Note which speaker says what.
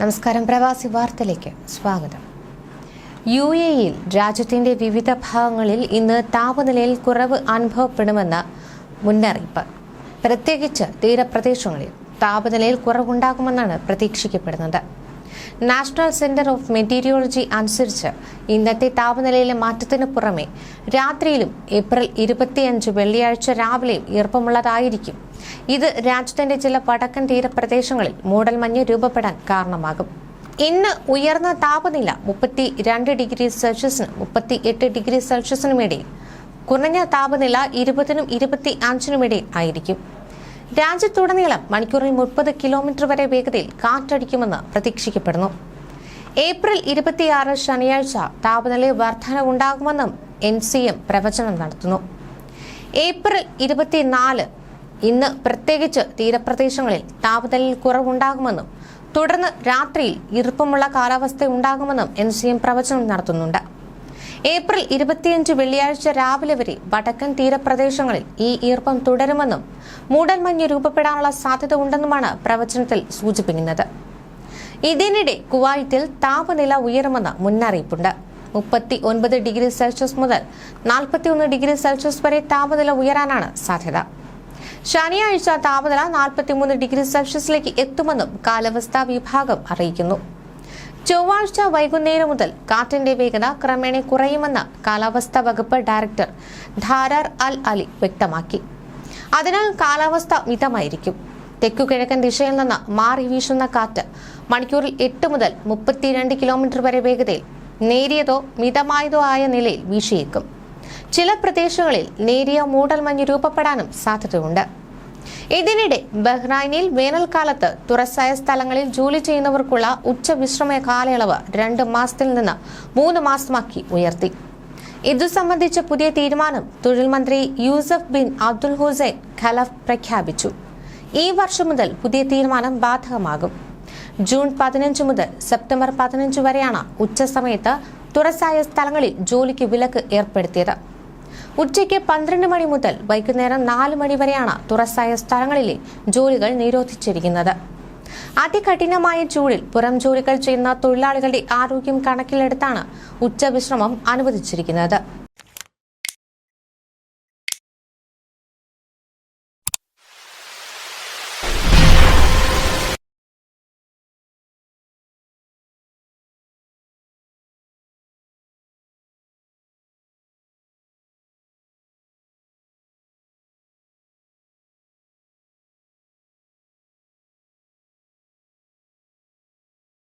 Speaker 1: നമസ്കാരം പ്രവാസി വാർത്തയിലേക്ക് സ്വാഗതം. യു എ ഇയിൽ രാജ്യത്തിന്റെ വിവിധ ഭാഗങ്ങളിൽ ഇന്ന് താപനിലയിൽ കുറവ് അനുഭവപ്പെടുമെന്ന മുന്നറിയിപ്പ്. പ്രത്യേകിച്ച് തീരപ്രദേശങ്ങളിൽ താപനിലയിൽ കുറവുണ്ടാകുമെന്നാണ് പ്രതീക്ഷിക്കപ്പെടുന്നത്. നാഷണൽ സെന്റർ ഓഫ് മെറ്റീരിയോളജി അനുസരിച്ച് ഇന്നത്തെ താപനിലയിലെ മാറ്റത്തിന് പുറമെ രാത്രിയിലും ഏപ്രിൽ ഇരുപത്തിയഞ്ച് വെള്ളിയാഴ്ച രാവിലെയും ഈർപ്പമുള്ളതായിരിക്കും. ഇത് രാജ്യത്തിന്റെ ചില വടക്കൻ തീരപ്രദേശങ്ങളിൽ മൂടൽമഞ്ഞ് രൂപപ്പെടാൻ കാരണമാകും. ഇന്ന് ഉയർന്ന താപനില മുപ്പത്തി രണ്ട് ഡിഗ്രി സെൽഷ്യസിനും മുപ്പത്തി എട്ട് ഡിഗ്രി സെൽഷ്യസിനും ഇടയിൽ കുറഞ്ഞ താപനില ഇരുപതിനും ഇരുപത്തി അഞ്ചിനും ഇടയിൽ ആയിരിക്കും. രാജ്യത്തുടനീളം മണിക്കൂറിൽ മുപ്പത് കിലോമീറ്റർ വരെ വേഗതയിൽ കാറ്റടിക്കുമെന്ന് പ്രതീക്ഷിക്കപ്പെടുന്നു. ഏപ്രിൽ ഇരുപത്തിയാറ് ശനിയാഴ്ച താപനിലയിൽ വർധനവുണ്ടാകുമെന്നും എൻ സി എം പ്രവചനം നടത്തുന്നു. ഏപ്രിൽ ഇരുപത്തിനാല് ഇന്ന് പ്രത്യേകിച്ച് തീരപ്രദേശങ്ങളിൽ താപനിലയിൽ കുറവുണ്ടാകുമെന്നും തുടർന്ന് രാത്രിയിൽ ഈർപ്പമുള്ള കാലാവസ്ഥ ഉണ്ടാകുമെന്നും എൻ സി എം പ്രവചനം നടത്തുന്നുണ്ട്. ഏപ്രിൽ ഇരുപത്തിയഞ്ച് വെള്ളിയാഴ്ച രാവിലെ വരെ വടക്കൻ തീരപ്രദേശങ്ങളിൽ ഈ ഈർപ്പം തുടരുമെന്നും മൂടൽമഞ്ഞ് രൂപപ്പെടാനുള്ള സാധ്യത ഉണ്ടെന്നുമാണ് പ്രവചനത്തിൽ സൂചിപ്പിക്കുന്നത്. ഇതിനിടെ കുവൈറ്റിൽ താപനില ഉയരുമെന്ന് മുന്നറിയിപ്പുണ്ട്. മുപ്പത്തി ഒൻപത് ഡിഗ്രി സെൽഷ്യസ് മുതൽ നാൽപ്പത്തിയൊന്ന് ഡിഗ്രി സെൽഷ്യസ് വരെ താപനില ഉയരാനാണ് സാധ്യത. ശനിയാഴ്ച താപനില നാൽപ്പത്തിമൂന്ന് ഡിഗ്രി സെൽഷ്യസിലേക്ക് എത്തുമെന്നും കാലാവസ്ഥാ വിഭാഗം അറിയിക്കുന്നു. ചൊവ്വാഴ്ച വൈകുന്നേരം മുതൽ കാറ്റിന്റെ വേഗത ക്രമേണ കുറയുമെന്ന് കാലാവസ്ഥാ വകുപ്പ് ഡയറക്ടർ ധാരാർ അൽ അലി വ്യക്തമാക്കി. അതിനാൽ കാലാവസ്ഥ മിതമായിരിക്കും. തെക്കുകിഴക്കൻ ദിശയിൽ നിന്ന് മാറി വീശുന്ന കാറ്റ് മണിക്കൂറിൽ എട്ട് മുതൽ മുപ്പത്തിരണ്ട് കിലോമീറ്റർ വരെ വേഗതയിൽ നേരിയതോ മിതമായതോ ആയ നിലയിൽ വീശിയേക്കും. ചില പ്രദേശങ്ങളിൽ നേരിയ മൂടൽമഞ്ഞ് രൂപപ്പെടാനും സാധ്യതയുണ്ട്. ഇതിനിടെ ബഹ്റൈനിൽ വേനൽക്കാലത്ത് തുറസായ സ്ഥലങ്ങളിൽ ജോലി ചെയ്യുന്നവർക്കുള്ള ഉച്ചവിശ്രമ കാലയളവ് രണ്ട് മാസത്തിൽ നിന്ന് മൂന്ന് മാസമാക്കി ഉയർത്തി. ഇതു സംബന്ധിച്ച പുതിയ തീരുമാനം തൊഴിൽ മന്ത്രി Yusuf bin Abdul Hussain Khalaf പ്രഖ്യാപിച്ചു. ഈ വർഷം മുതൽ പുതിയ തീരുമാനം ബാധകമാകും. ജൂൺ പതിനഞ്ച് മുതൽ സെപ്റ്റംബർ പതിനഞ്ച് വരെയാണ് ഉച്ചസമയത്ത് തുറസായ സ്ഥലങ്ങളിൽ ജോലിക്ക് വിലക്ക് ഏർപ്പെടുത്തിയത്. ഉച്ചയ്ക്ക് പന്ത്രണ്ട് മണി മുതൽ വൈകുന്നേരം നാല് മണി വരെയാണ് തുറസായ സ്ഥലങ്ങളിലെ ജോലികൾ നിരോധിച്ചിരിക്കുന്നത്. അതികഠിനമായ ചൂടിൽ പുറം ജോലികൾ ചെയ്യുന്ന തൊഴിലാളികളുടെ ആരോഗ്യം കണക്കിലെടുത്താണ് ഉച്ചവിശ്രമം അനുവദിച്ചിരിക്കുന്നത്.